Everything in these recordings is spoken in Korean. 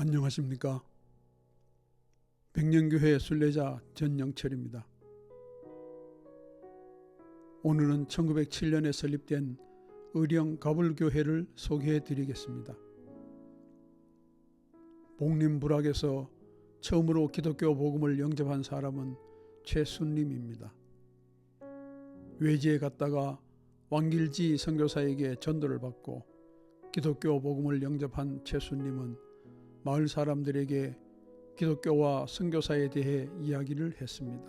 안녕하십니까? 백년교회 순례자 전영철입니다. 오늘은 1907년에 설립된 의령 가불교회를 소개해 드리겠습니다. 복림불학에서 처음으로 기독교 복음을 영접한 사람은 최순림입니다. 외지에 갔다가 왕길지 선교사에게 전도를 받고 기독교 복음을 영접한 최순림은 마을 사람들에게 기독교와 선교사에 대해 이야기를 했습니다.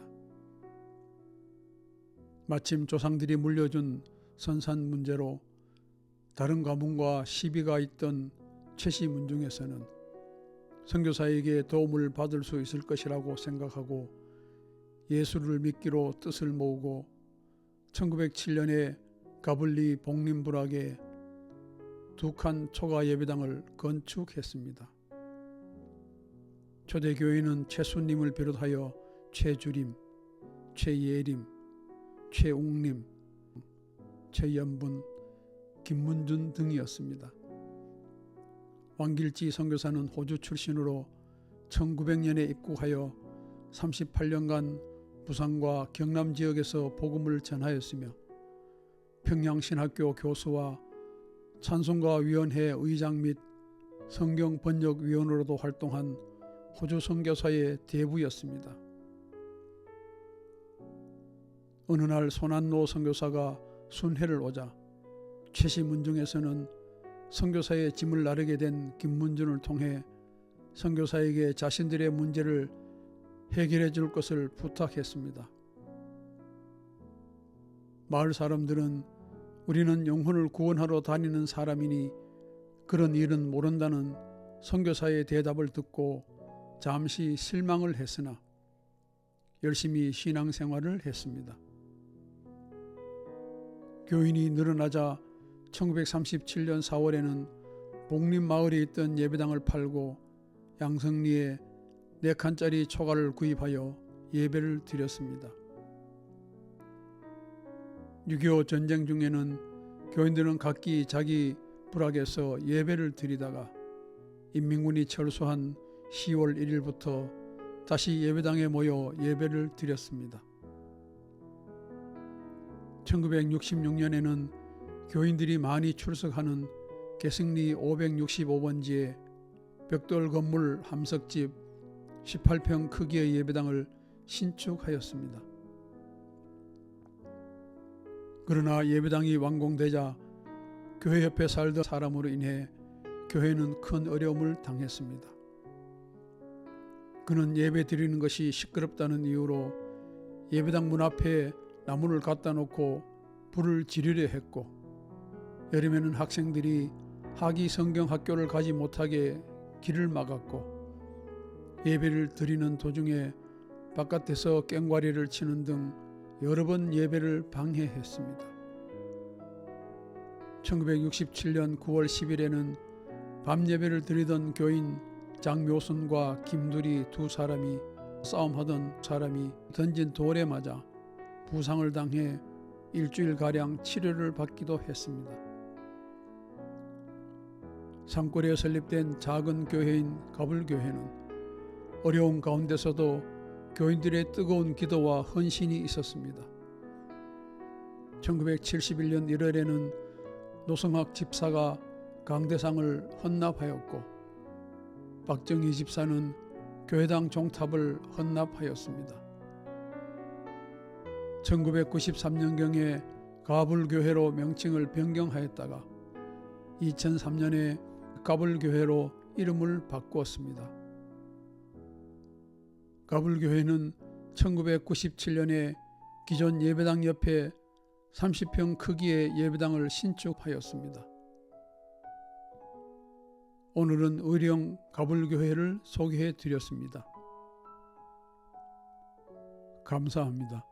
마침 조상들이 물려준 선산 문제로 다른 가문과 시비가 있던 최씨 문중에서는 선교사에게 도움을 받을 수 있을 것이라고 생각하고 예수를 믿기로 뜻을 모으고 1907년에 가블리 복림불학에 두 칸 초가 예배당을 건축했습니다. 초대교회는 최순님을 비롯하여 최주림, 최예림, 최웅림, 최연분, 김문준 등이었습니다. 왕길지 선교사는 호주 출신으로 1900년에 입국하여 38년간 부산과 경남 지역에서 복음을 전하였으며 평양신학교 교수와 찬송가위원회 의장 및 성경 번역위원으로도 활동한 호주 선교사의 대부였습니다. 어느 날 손한노 선교사가 순회를 오자 최씨 문중에서는 선교사의 짐을 나르게 된 김문준을 통해 선교사에게 자신들의 문제를 해결해 줄 것을 부탁했습니다. 마을 사람들은 우리는 영혼을 구원하러 다니는 사람이니 그런 일은 모른다는 선교사의 대답을 듣고 잠시 실망을 했으나 열심히 신앙생활을 했습니다. 교인이 늘어나자 1937년 4월에는 복림 마을에 있던 예배당을 팔고 양성리에 4칸짜리 초가를 구입하여 예배를 드렸습니다. 6.25 전쟁 중에는 교인들은 각기 자기 부락에서 예배를 드리다가 인민군이 철수한 10월 1일부터 다시 예배당에 모여 예배를 드렸습니다. 1966년에는 교인들이 많이 출석하는 개승리 565번지에 벽돌 건물 함석집 18평 크기의 예배당을 신축하였습니다. 그러나 예배당이 완공되자 교회 옆에 살던 사람으로 인해 교회는 큰 어려움을 당했습니다. 그는 예배 드리는 것이 시끄럽다는 이유로 예배당 문 앞에 나무를 갖다 놓고 불을 지르려 했고 여름에는 학생들이 하기 성경 학교를 가지 못하게 길을 막았고 예배를 드리는 도중에 바깥에서 깽과리를 치는 등 여러 번 예배를 방해했습니다. 1967년 9월 10일에는 밤 예배를 드리던 교인 장묘순과 김두리 두 사람이 싸움하던 사람이 던진 돌에 맞아 부상을 당해 일주일가량 치료를 받기도 했습니다. 산골에 설립된 작은 교회인 가불교회는 어려운 가운데서도 교인들의 뜨거운 기도와 헌신이 있었습니다. 1971년 1월에는 노성학 집사가 강대상을 헌납하였고 박정희 집사는 교회당 종탑을 헌납하였습니다. 1993년경에 가불교회로 명칭을 변경하였다가 2003년에 가불교회로 이름을 바꾸었습니다. 가불교회는 1997년에 기존 예배당 옆에 30평 크기의 예배당을 신축하였습니다. 오늘은 의령 가불교회를 소개해 드렸습니다. 감사합니다.